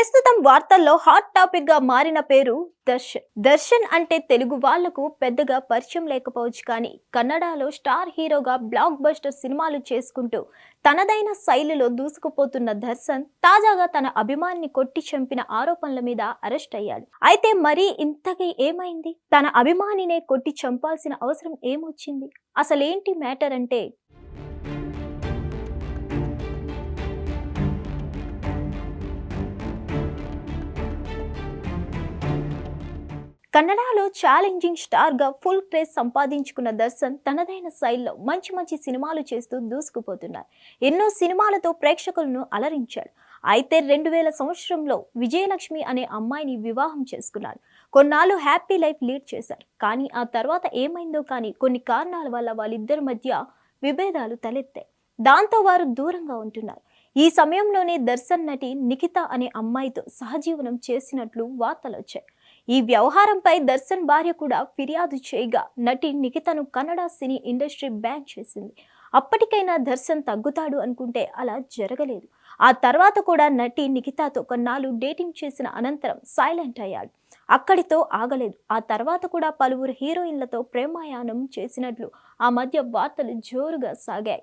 ప్రస్తుతం వార్తల్లో హాట్ టాపిక్గా మారిన పేరు దర్శన్. దర్శన్ అంటే తెలుగు వాళ్ళకు పెద్దగా పరిచయం లేకపోవచ్చు కానీ కన్నడలో స్టార్ హీరోగా బ్లాక్ బస్టర్ సినిమాలు చేసుకుంటూ తనదైన శైలిలో దూసుకుపోతున్న దర్శన్ తాజాగా తన అభిమానిని కొట్టి చంపిన ఆరోపణల మీద అరెస్ట్ అయ్యాడు. అయితే మరీ ఇంతకీ ఏమైంది? తన అభిమానినే కొట్టి చంపాల్సిన అవసరం ఏమొచ్చింది? అసలేంటి మ్యాటర్ అంటే కన్నడలో ఛాలెంజింగ్ స్టార్గా ఫుల్ క్రేజ్ సంపాదించుకున్న దర్శన్ తనదైన శైలిలో మంచి మంచి సినిమాలు చేస్తూ దూసుకుపోతున్నారు. ఎన్నో సినిమాలతో ప్రేక్షకులను అలరించాడు. అయితే రెండు వేల సంవత్సరంలో విజయలక్ష్మి అనే అమ్మాయిని వివాహం చేసుకున్నాడు. కొన్నాళ్ళు హ్యాపీ లైఫ్ లీడ్ చేశారు. కానీ ఆ తర్వాత ఏమైందో కానీ కొన్ని కారణాల వల్ల వాళ్ళిద్దరి మధ్య విభేదాలు తలెత్తాయి. దాంతో వారు దూరంగా ఉంటున్నారు. ఈ సమయంలోనే దర్శన్ నటి నిఖిత అనే అమ్మాయితో సహజీవనం చేసినట్లు వార్తలు వచ్చాయి. ఈ వ్యవహారంపై దర్శన్ భార్య కూడా ఫిర్యాదు చేయగా నటి నిఖితను కన్నడ సినీ ఇండస్ట్రీ బ్యాన్ చేసింది. అప్పటికైనా దర్శన్ తగ్గుతాడు అనుకుంటే అలా జరగలేదు. ఆ తర్వాత కూడా నటి నిఖితతో కొన్నాళ్ళు డేటింగ్ చేసిన అనంతరం సైలెంట్ అయ్యాడు. అక్కడితో ఆగలేదు. ఆ తర్వాత కూడా పలువురు హీరోయిన్లతో ప్రేమాయాణం చేసినట్లు ఆ మధ్య వార్తలు జోరుగా సాగాయి.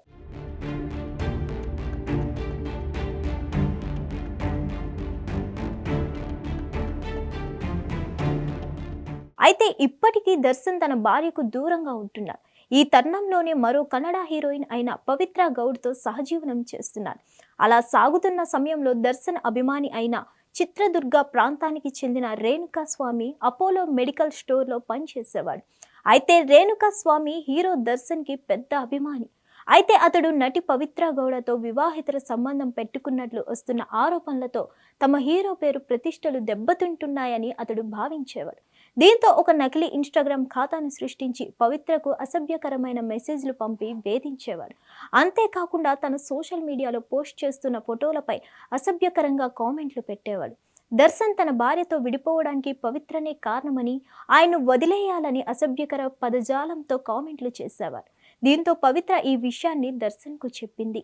అయితే ఇప్పటికీ దర్శన్ తన భార్యకు దూరంగా ఉంటున్నారు ఈ తరుణంలోనే మరో కన్నడ హీరోయిన్ అయిన పవిత్ర గౌడ్తో సహజీవనం చేస్తున్నారు అలా సాగుతున్న సమయంలో దర్శన్ అభిమాని అయిన చిత్రదుర్గ ప్రాంతానికి చెందిన రేణుకా స్వామి అపోలో మెడికల్ స్టోర్లో పనిచేసేవాడు. అయితే రేణుకా స్వామి హీరో దర్శన్కి పెద్ద అభిమాని. అయితే అతడు నటి పవిత్ర గౌడతో వివాహితర సంబంధం పెట్టుకున్నట్లు వస్తున్న ఆరోపణలతో తమ హీరో పేరు ప్రతిష్టలు దెబ్బతింటున్నాయని అతడు భావించేవాడు. దీంతో ఒక నకిలీ ఇన్స్టాగ్రామ్ ఖాతాను సృష్టించి పవిత్రకు అసభ్యకరమైన మెసేజ్లు పంపి వేధించేవాడు. అంతేకాకుండా తను సోషల్ మీడియాలో పోస్ట్ చేస్తున్న ఫోటోలపై అసభ్యకరంగా కామెంట్లు పెట్టేవాడు. దర్శన్ తన భార్యతో విడిపోవడానికి పవిత్రనే కారణమని ఆయన్ను వదిలేయాలని అసభ్యకర పదజాలంతో కామెంట్లు చేసేవారు దీంతో పవిత్ర ఈ విషయాన్ని దర్శన్కు చెప్పింది.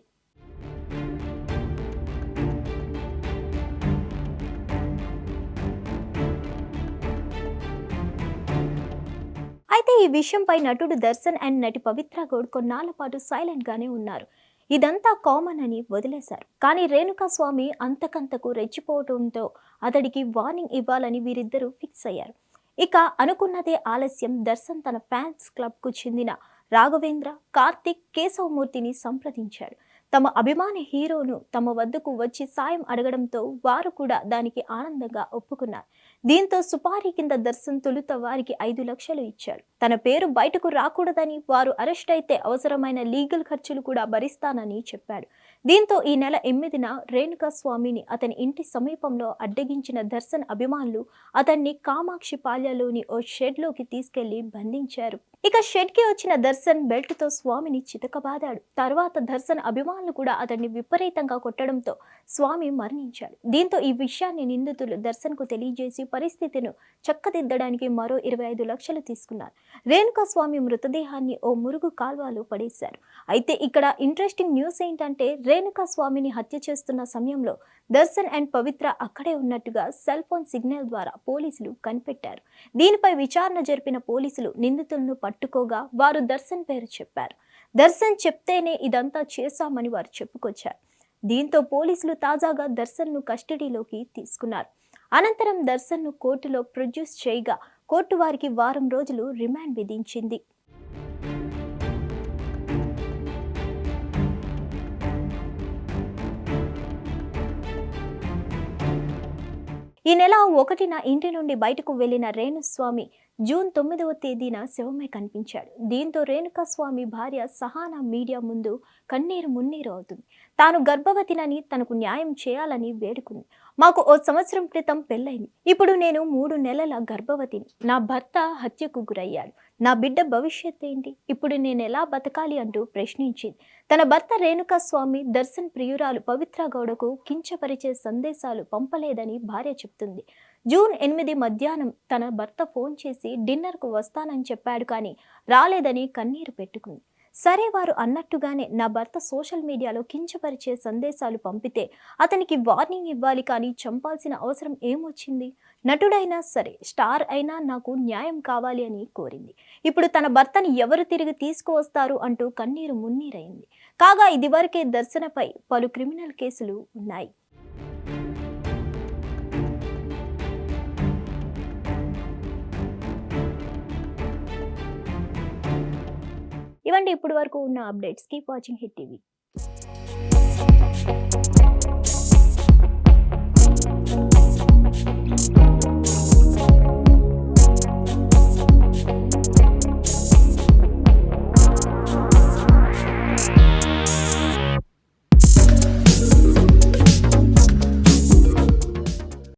అయితే ఈ విషయంపై నటుడు దర్శన్ అండ్ నటి పవిత్ర గౌడ్ కొన్నాళ్ళ పాటు సైలెంట్ గానే ఉన్నారు. ఇదంతా కామన్ అని వదిలేశారు. కానీ రేణుకా స్వామి అంతకంతకు రెచ్చిపోవడంతో అతడికి వార్నింగ్ ఇవ్వాలని వీరిద్దరూ ఫిక్స్ అయ్యారు. ఇక అనుకున్నదే ఆలస్యం దర్శన్ తన ఫ్యాన్స్ క్లబ్కు చెందిన రాఘవేంద్ర కార్తిక్ కేశవమూర్తిని సంప్రదించాడు. తమ అభిమాని హీరోను తమ వద్దకు వచ్చి సాయం అడగడంతో వారు కూడా దానికి ఆనందంగా ఒప్పుకున్నారు. దీంతో సుపారీ కింద దర్శన్ తొలుత వారికి ఐదు లక్షలు ఇచ్చాడు తన పేరు బయటకు రాకూడదని వారు అరెస్ట్ అయితే అవసరమైన లీగల్ ఖర్చులు కూడా భరిస్తానని చెప్పాడు దీంతో ఈ నెల ఎనిమిదిన రేణుకా స్వామిని అతని ఇంటి సమీపంలో అడ్డగించిన దర్శన్ అభిమానులు అతన్ని కామాక్షి పాల్యలోని ఓ షెడ్లోకి తీసుకెళ్ళి బంధించారు. ఇక షెడ్కి వచ్చిన దర్శన్ బెల్ట్తో స్వామిని చితకబాదాడు. తర్వాత దర్శన్ అభిమానులు కూడా అతన్ని విపరీతంగా కొట్టడంతో స్వామి మరణించాడు. దీంతో ఈ విషయాన్ని నిందితులు దర్శన్కు తెలియజేసి పరిస్థితిని చక్కదిద్దడానికి మరో ఇరవై ఐదు లక్షలు తీసుకున్నారు. రేణుకా స్వామి మృతదేహాన్ని ఓ మురుగు కాల్వలో పడేశారు. అయితే ఇక్కడ ఇంట్రెస్టింగ్ న్యూస్ ఏంటంటే రేణుకా స్వామిని హత్య చేస్తున్న సమయంలో దర్శన్ అండ్ పవిత్ర అక్కడే ఉన్నట్టుగా సెల్ ఫోన్ సిగ్నల్ ద్వారా పోలీసులు కనిపెట్టారు. దీనిపై విచారణ జరిపిన పోలీసులు నిందితులను పట్టుకోగా వారు దర్శన్ పేరు చెప్పారు. దర్శన్ చెప్తేనే ఇదంతా చేశామని వారు చెప్పుకొచ్చారు. దీంతో పోలీసులు తాజాగా దర్శన్ను కస్టడీలోకి తీసుకున్నారు. అనంతరం దర్శన్ను కోర్టులో ప్రొడ్యూస్ చేయగా కోర్టు వారికి వారం రోజులు రిమాండ్ విధించింది. ఈ నెల ఒకటిన ఇంటి నుండి బయటకు వెళ్ళిన రేణుస్వామి జూన్ తొమ్మిదవ తేదీన శవమై కనిపించాడు. దీంతో రేణుకాస్వామి భార్య సహానా మీడియా ముందు కన్నీరు మున్నీరు అవుతుంది. తాను గర్భవతినని తనకు న్యాయం చేయాలని వేడుకుంది. మాకు ఓ సంవత్సరం క్రితం పెళ్ళైంది ఇప్పుడు నేను మూడు నెలల గర్భవతిని. నా భర్త హత్యకు గురయ్యాడు. నా బిడ్డ భవిష్యత్ ఏంటి? ఇప్పుడు నేను ఎలా బతకాలి అంటూ ప్రశ్నించింది. తన భర్త రేణుకా స్వామి దర్శన్ ప్రియురాలు పవిత్ర గౌడకు కించపరిచే సందేశాలు పంపలేదని భార్య చెప్తుంది. జూన్ ఎనిమిది మధ్యాహ్నం తన భర్త ఫోన్ చేసి డిన్నర్కు వస్తానని చెప్పాడు కానీ రాలేదని కన్నీరు పెట్టుకుంది. సరే వారు అన్నట్టుగానే నా భర్త సోషల్ మీడియాలో కించపరిచే సందేశాలు పంపితే అతనికి వార్నింగ్ ఇవ్వాలి కానీ చంపాల్సిన అవసరం ఏమొచ్చింది? నటుడైనా సరే స్టార్ అయినా నాకు న్యాయం కావాలి అని కోరింది. ఇప్పుడు తన భర్తని ఎవరు తిరిగి తీసుకువస్తారు అంటూ కన్నీరు మున్నీరైంది. కాగా ఇదివరకే దర్శనపై పలు క్రిమినల్ కేసులు ఉన్నాయి. ఇవ్వండి ఇప్పటి వరకు ఉన్న updates keep watching hit TV